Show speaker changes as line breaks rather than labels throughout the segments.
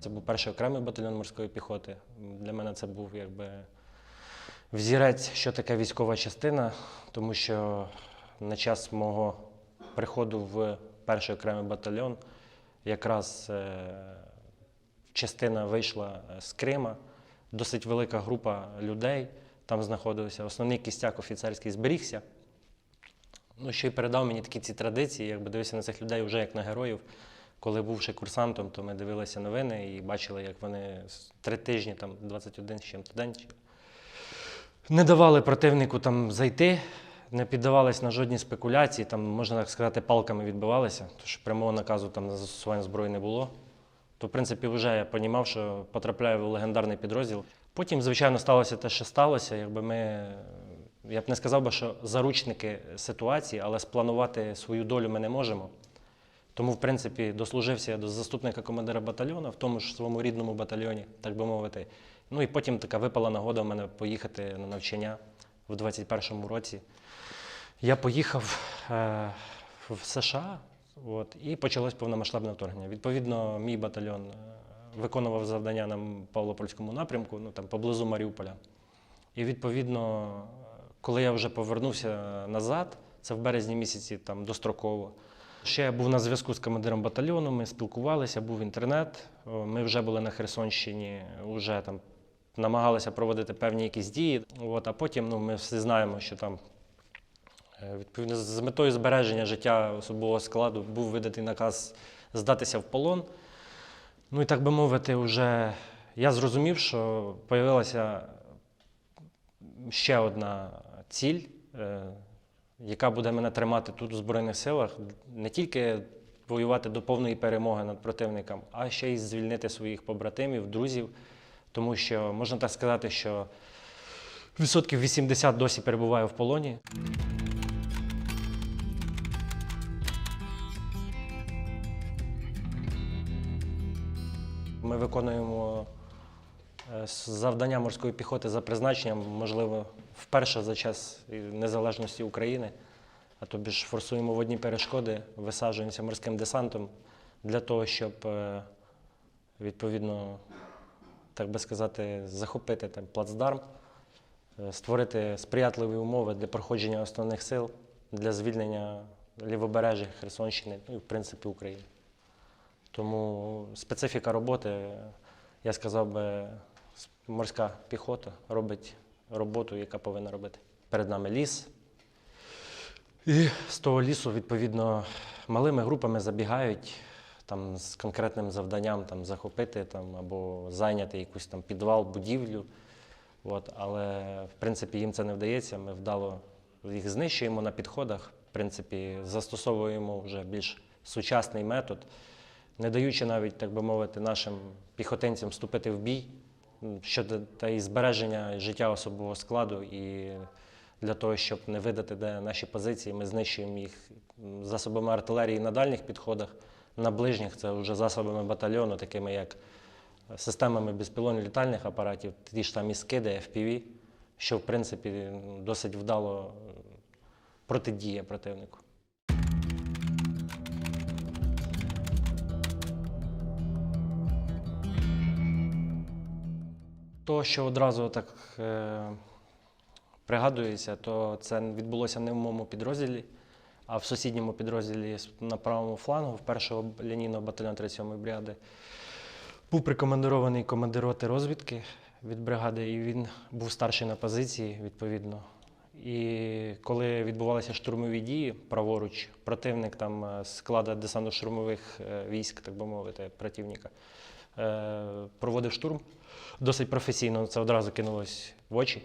Це був перший окремий батальйон морської піхоти. Для мене це був якби взірець, що таке військова частина, тому що на час мого приходу в перший окремий батальйон якраз е, частина вийшла е, з Крима, досить велика група людей там знаходилася. Основний кістяк офіцерський зберігся. Ну, що й передав мені такі ці традиції, якби дивився на цих людей вже як на героїв. Коли бувши курсантом, то ми дивилися новини і бачили, як вони три тижні, там 21 з чим-то день, не давали противнику там зайти, не піддавались на жодні спекуляції, там, можна так сказати, палками відбивалися, що прямого наказу там на застосування зброї не було. То, в принципі, вже я розумів, що потрапляю в легендарний підрозділ. Потім, звичайно, сталося те, що сталося. Якби ми, я б не сказав би, що заручники ситуації, але спланувати свою долю ми не можемо. Тому, в принципі, дослужився я до заступника командира батальйону в тому ж своєму рідному батальйоні, так би мовити. Ну і потім така випала нагода в мене поїхати на навчання в 21-му році. Я поїхав е, в США от, і почалось повномасштабне вторгнення. Відповідно, мій батальйон е, виконував завдання на Павлопольському напрямку, ну там поблизу Маріуполя. І відповідно, коли я вже повернувся назад, це в березні місяці там достроково. Ще я був на зв'язку з командиром батальйону, ми спілкувалися, був інтернет. Ми вже були на Херсонщині, вже там намагалися проводити певні якісь дії. От, а потім ну, ми всі знаємо, що там е, відповідно з метою збереження життя особового складу був видатий наказ здатися в полон. Ну і так би мовити, вже я зрозумів, що з'явилася ще одна ціль, е, яка буде мене тримати тут у Збройних силах, не тільки воювати до повної перемоги над противником, а ще й звільнити своїх побратимів, друзів. Тому що можна так сказати, що відсотків 80 досі перебуває в полоні. Ми виконуємо е, завдання морської піхоти за призначенням, можливо, вперше за час незалежності України. А тобі ж форсуємо водні перешкоди, висаджуємося морським десантом для того, щоб е, відповідно, так би сказати, захопити там плацдарм, е, створити сприятливі умови для проходження основних сил для звільнення лівобережжя Херсонщини, ну і в принципі України. Тому специфіка роботи, я сказав би, морська піхота робить роботу, яка повинна робити. Перед нами ліс. І з того лісу, відповідно, малими групами забігають там, з конкретним завданням там, захопити там, або зайняти якийсь там підвал, будівлю. От, але в принципі їм це не вдається. Ми вдало їх знищуємо на підходах. В принципі, застосовуємо вже більш сучасний метод, не даючи навіть, так би мовити, нашим піхотинцям вступити в бій щодо та і збереження життя особового складу. І для того, щоб не видати де наші позиції, ми знищуємо їх засобами артилерії на дальніх підходах, на ближніх це вже засобами батальйону, такими як системами безпілотних літальних апаратів, ті ж самі скиди, FPV, що в принципі досить вдало протидіє противнику. То, що одразу так е, пригадується, то це відбулося не в моєму підрозділі, а в сусідньому підрозділі на правому флангу, в першого лінійного батальйону 37-ї бригади. Був прикомандирований командир роти розвідки від бригади, і він був старший на позиції, відповідно. І коли відбувалися штурмові дії праворуч, противник там е, склада десантно-штурмових е, військ, так би мовити, противника, проводив штурм досить професійно, це одразу кинулось в очі.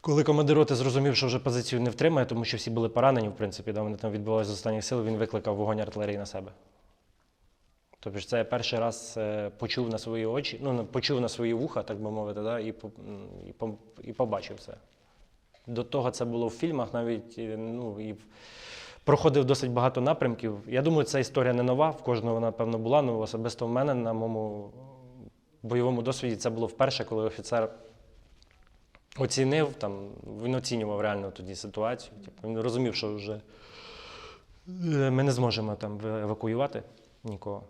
Коли командир роти зрозумів, що вже позицію не втримає, тому що всі були поранені, в принципі, да, вони там відбувалися з останніх сил, він викликав вогонь артилерії на себе. Тобто це я перший раз е, почув на свої очі, ну, почув на свої вуха, так би мовити, да, і, і, і побачив це. До того це було в фільмах, навіть е, ну, і проходив досить багато напрямків. Я думаю, ця історія не нова, в кожного вона, певно, була, але особисто в мене на моєму бойовому досвіді це було вперше, коли офіцер оцінив, там, він оцінював реально тоді ситуацію. Типу, він розумів, що вже е, ми не зможемо там евакуювати нікого.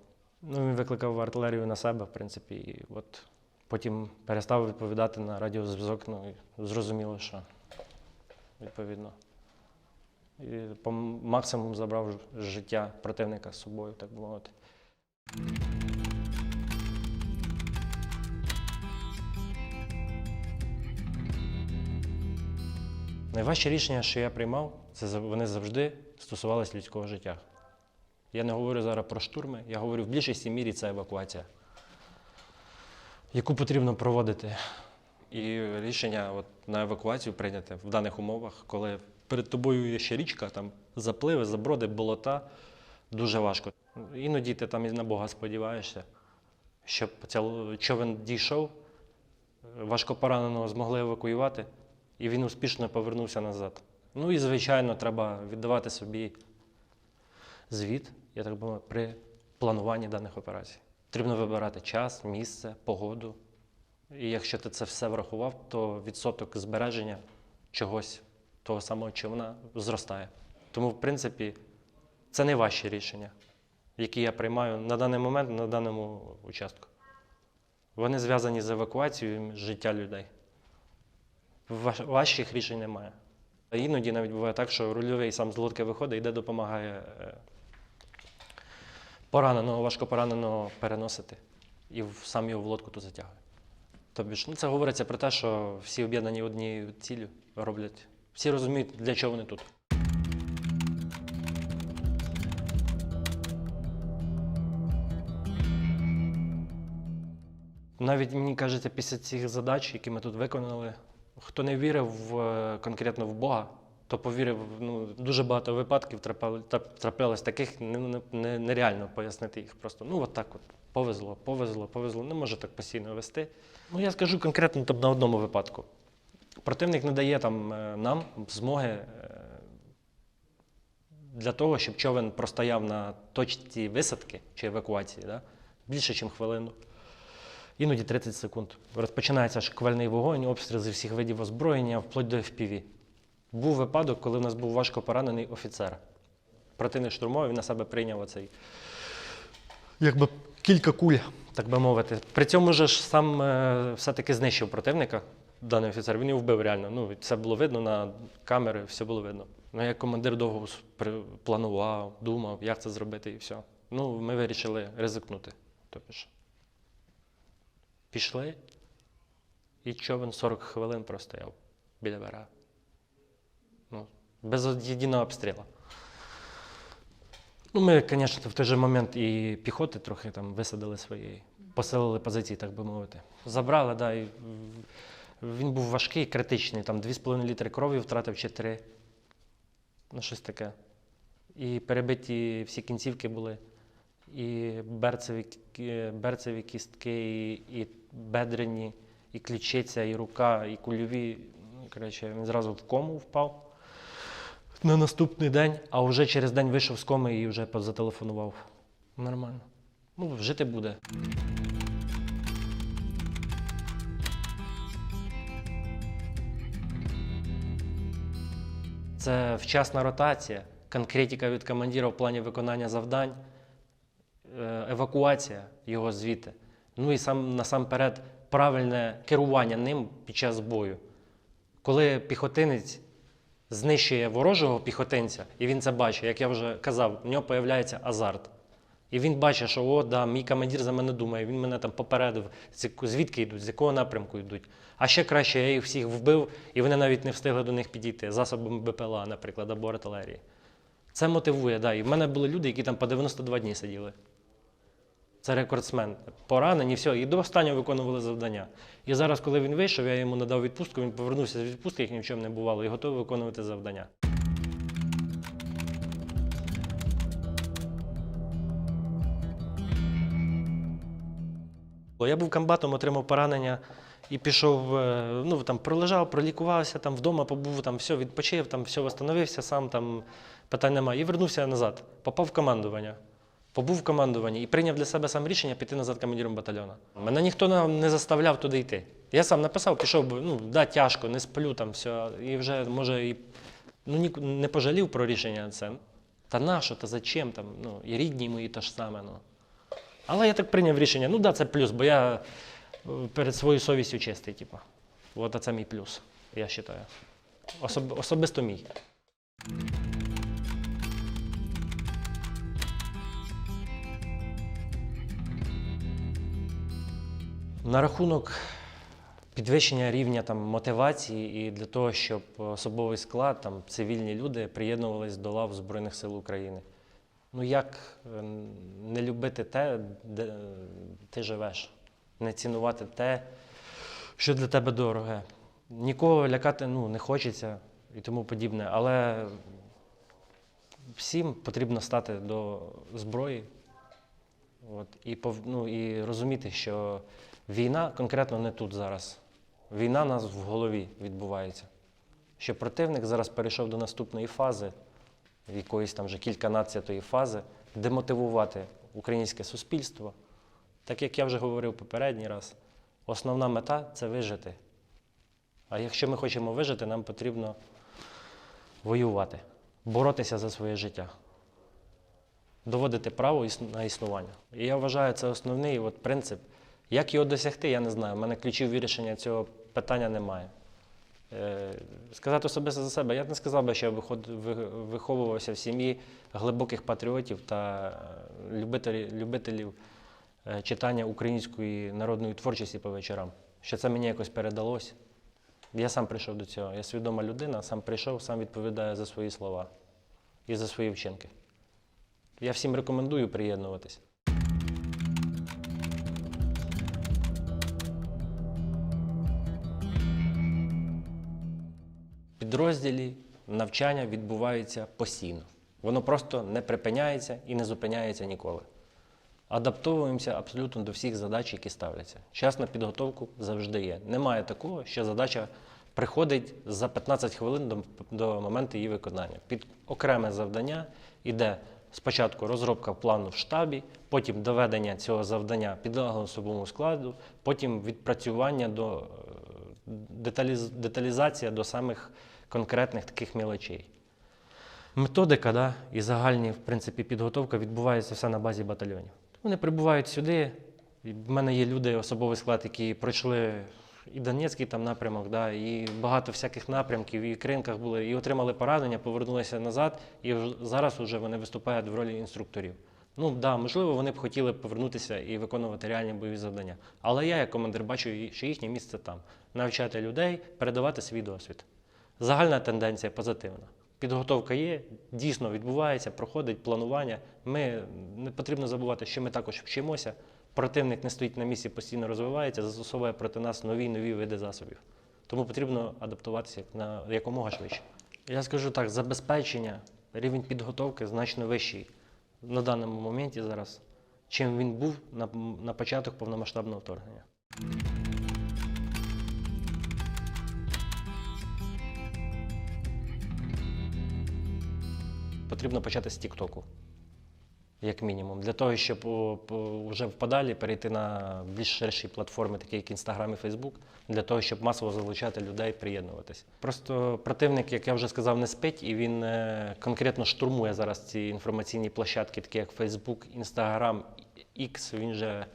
Ну, він викликав артилерію на себе, в принципі, і от потім перестав відповідати на радіозв'язок, ну і зрозуміло, що відповідно. І по максимуму забрав життя противника з собою, так би мовити. Найважче рішення, що я приймав, це вони завжди стосувалися людського життя. Я не говорю зараз про штурми, я говорю в більшості мірі це евакуація, яку потрібно проводити. І рішення от, на евакуацію прийняти в даних умовах, коли перед тобою є ще річка, там запливи, заброди, болота, дуже важко. Іноді ти там і на Бога сподіваєшся, щоб ця човен дійшов, важко пораненого змогли евакуювати, і він успішно повернувся назад. Ну і, звичайно, треба віддавати собі звіт, я так би при плануванні даних операцій. Потрібно вибирати час, місце, погоду. І якщо ти це все врахував, то відсоток збереження чогось, того самого човна, зростає. Тому, в принципі, це найважчі рішення, які я приймаю на даний момент, на даному участку. Вони зв'язані з евакуацією життя людей. Важчих рішень немає. А Іноді навіть буває так, що рульовий сам з лодки виходить, йде допомагає е, пораненого, переносити і сам його в лодку то затягує. Тобі ж, ну, це говориться про те, що всі об'єднані однією ціллю роблять. Всі розуміють, для чого вони тут. Навіть мені кажеться, після цих задач, які ми тут виконали, хто не вірив в, е, конкретно в Бога, то повірив, ну, дуже багато випадків траплялось таких, не- не- не- нереально пояснити їх. Просто ну от так от повезло, повезло, повезло. Не може так постійно вести. Ну я скажу конкретно там, на одному випадку. Противник не дає там е, нам змоги е, для того, щоб човен простояв на точці висадки чи евакуації да? більше, ніж хвилину. Іноді 30 секунд. Розпочинається шквальний вогонь, обстріл зі всіх видів озброєння, вплоть до FPV. Був випадок, коли в нас був важко поранений офіцер. Противник штурмовий він на себе прийняв оцей. Якби кілька куль, так би мовити. При цьому же ж сам е, все-таки знищив противника, даний офіцер. Він його вбив реально. Ну, це було видно на камери, все було видно. Ну, як командир довго планував, думав, як це зробити і все. Ну, ми вирішили ризикнути. Тобто. Пішли, і човен 40 хвилин простояв біля берега. Ну, без єдиного обстрілу. Ну, ми, звісно, в той же момент і піхоти трохи там висадили свої, посилили позиції, так би мовити. Забрали, да, і він був важкий, критичний, там 2,5 літри крові втратив чи 3. Ну, щось таке. І перебиті всі кінцівки були, і берцеві, берцеві кістки, і, і бедрені, і ключиця, і рука, і кульові. Ну, коротше, він зразу в кому впав на наступний день, а вже через день вийшов з коми і вже зателефонував. Нормально. Ну, жити буде. Це вчасна ротація, конкретика від командира в плані виконання завдань, е, евакуація його звідти. Ну і сам насамперед правильне керування ним під час бою. Коли піхотинець знищує ворожого піхотинця, і він це бачить, як я вже казав, в нього з'являється азарт. І він бачить, що о, да, мій командир за мене думає, він мене там попередив, звідки йдуть, з якого напрямку йдуть. А ще краще, я їх всіх вбив, і вони навіть не встигли до них підійти, засобами БПЛА, наприклад, або артилерії. Це мотивує, да. І в мене були люди, які там по 92 дні сиділи. Це рекордсмен. Поранені, все, і до останнього виконували завдання. І зараз, коли він вийшов, я йому надав відпустку, він повернувся з відпустки, як ні не бувало, і готовий виконувати завдання. Я був комбатом, отримав поранення і пішов, е, ну там пролежав, пролікувався, там вдома побув, там все відпочив, там все встановився, сам там питань немає. І вернувся назад. Попав в командування. Побув в командуванні і прийняв для себе сам рішення піти назад командиром батальйону. Мене ніхто не заставляв туди йти. Я сам написав, пішов ну, да, тяжко, не сплю там все. І вже, може, і ну, ні, не пожалів про рішення це. Та нащо, та зачем там? Ну, і рідні мої те ж саме. Ну. Але я так прийняв рішення, ну да, це плюс, бо я е, перед своєю совістю чистий, типу. От це мій плюс, я вважаю. Особ, особисто мій. На рахунок підвищення рівня там, мотивації і для того, щоб особовий склад, там, цивільні люди приєднувались до лав Збройних сил України. Ну як е, не любити те, де е, ти живеш, не цінувати те, що для тебе дороге. Нікого лякати ну, не хочеться і тому подібне, але всім потрібно стати до зброї От, і, ну, і розуміти, що війна конкретно не тут зараз. Війна у нас в голові відбувається. Що противник зараз перейшов до наступної фази, якоїсь там вже кільканадцятої фази, демотивувати українське суспільство. Так як я вже говорив попередній раз, основна мета це вижити. А якщо ми хочемо вижити, нам потрібно воювати, боротися за своє життя доводити право на існування. І я вважаю, це основний от принцип. Як його досягти, я не знаю. У мене ключів вирішення цього питання немає. Е, сказати особисто за себе, я б не сказав би, що я виховувався в сім'ї глибоких патріотів та е, любителів, е, читання української народної творчості по вечорам. Що це мені якось передалось. Я сам прийшов до цього. Я свідома людина, сам прийшов, сам відповідаю за свої слова і за свої вчинки. Я всім рекомендую приєднуватись. Підрозділі навчання відбувається постійно. Воно просто не припиняється і не зупиняється ніколи. Адаптовуємося абсолютно до всіх задач, які ставляться. Час на підготовку завжди є. Немає такого, що задача приходить за 15 хвилин до, до моменту її виконання. Під окреме завдання йде спочатку розробка плану в штабі, потім доведення цього завдання підлеглому особовому складу, потім відпрацювання до е, деталіз, деталізація до самих конкретних таких мілочей. Методика да, і загальні, в принципі, підготовка відбувається все на базі батальйонів. Вони прибувають сюди. В мене є люди, особовий склад, які пройшли і Донецький там напрямок, да, і багато всяких напрямків, і Кринках були, і отримали поранення, повернулися назад, і зараз вже вони виступають в ролі інструкторів. Ну да, можливо, вони б хотіли повернутися і виконувати реальні бойові завдання. Але я, як командир, бачу, що їхнє місце там навчати людей, передавати свій досвід. Загальна тенденція позитивна. Підготовка є, дійсно відбувається, проходить планування. Ми не потрібно забувати, що ми також вчимося. Противник не стоїть на місці, постійно розвивається, застосовує проти нас нові нові види засобів. Тому потрібно адаптуватися на якомога швидше. Я скажу так: забезпечення, рівень підготовки значно вищий на даному моменті зараз, чим він був на, на початок повномасштабного вторгнення. Потрібно почати з Тіктоку, як мінімум, для того, щоб вже в подалі перейти на більш ширші платформи, такі як Інстаграм і Фейсбук, для того, щоб масово залучати людей, приєднуватись. Просто противник, як я вже сказав, не спить, і він е, конкретно штурмує зараз ці інформаційні площадки, такі як Фейсбук, Інстаграм, X, він же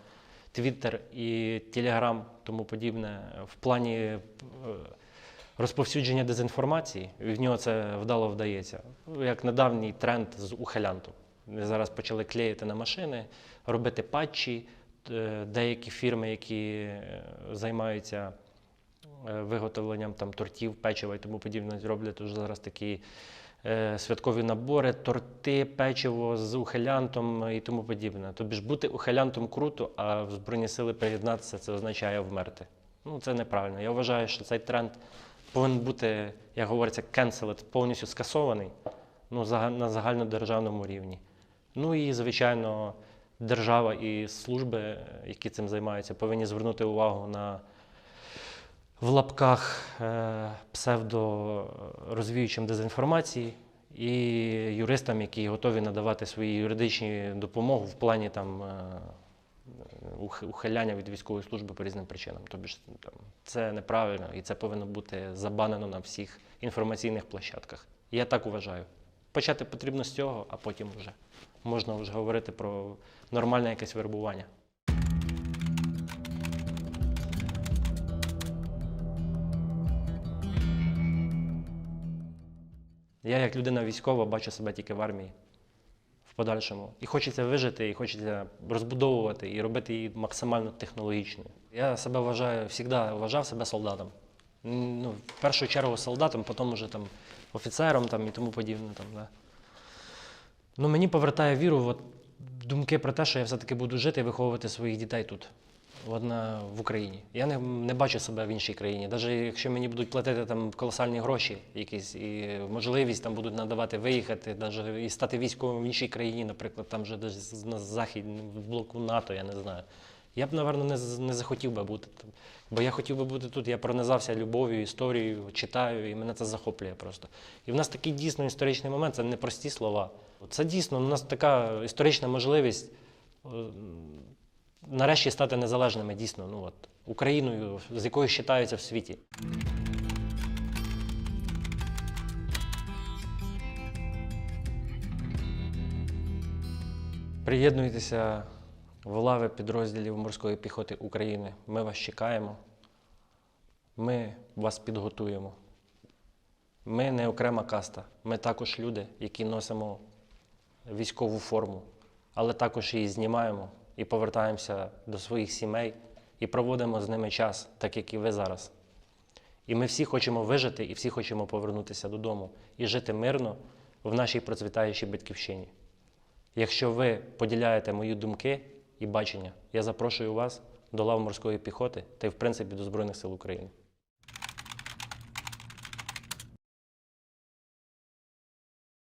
Твіттер і Телеграм, тому подібне. В плані е, розповсюдження дезінформації, в нього це вдало вдається. Ну, Як недавній тренд з ухилянтом. Вони зараз почали клеїти на машини, робити патчі. Е, Деякі фірми, які е, займаються е, виготовленням там, тортів, печива і тому подібне, роблять вже зараз такі святкові набори, торти, печиво з ухилянтом і тому подібне. Тобі ж бути ухилянтом круто, а в Збройні сили приєднатися це означає вмерти. Ну, це неправильно. Я вважаю, що цей тренд повинен бути, як говориться, cancelled, повністю скасований ну, на загальнодержавному рівні. Ну і, звичайно, держава і служби, е, які цим займаються, повинні звернути увагу на в лапках е, псевдорозвіючим дезінформації і юристам, які готові надавати свої юридичні допомогу в плані там, е, ухиляння від військової служби по різним причинам. Тобто там, це неправильно і це повинно бути забанено на всіх інформаційних площадках. Я так вважаю. Почати потрібно з цього, а потім вже можна вже говорити про нормальне якесь вербування. Я, як людина військова, бачу себе тільки в армії подальшому. І хочеться вижити, і хочеться розбудовувати і робити її максимально технологічною. Я себе вважаю, завжди вважав себе солдатом. Ну, в першу чергу солдатом, потім уже там офіцером там, і тому подібне. Там, да. ну, мені повертає віру от, думки про те, що я все-таки буду жити і виховувати своїх дітей тут, от в Україні. Я не, не бачу себе в іншій країні. Навіть якщо мені будуть платити там колосальні гроші, якісь і можливість там будуть надавати виїхати, навіть і стати військовим в іншій країні, наприклад, там вже на захід, в блоку НАТО, я не знаю. Я б, напевно, не, не захотів би бути там. Бо я хотів би бути тут, я пронизався любов'ю, історією, читаю, і мене це захоплює просто. І в нас такий дійсно історичний момент, це не прості слова. Це дійсно, у нас така історична можливість е, нарешті стати незалежними, дійсно, ну от, Україною, з якою вважаються в світі. Приєднуйтеся в лави підрозділів морської піхоти України. Ми вас чекаємо. Ми вас підготуємо. Ми не окрема каста. Ми також люди, які носимо військову форму, але також її знімаємо і повертаємося до своїх сімей і проводимо з ними час, так як і ви зараз. І ми всі хочемо вижити, і всі хочемо повернутися додому і жити мирно в нашій процвітаючій батьківщині. Якщо ви поділяєте мої думки і бачення, я запрошую вас до лав морської піхоти та й, в принципі, до Збройних сил України.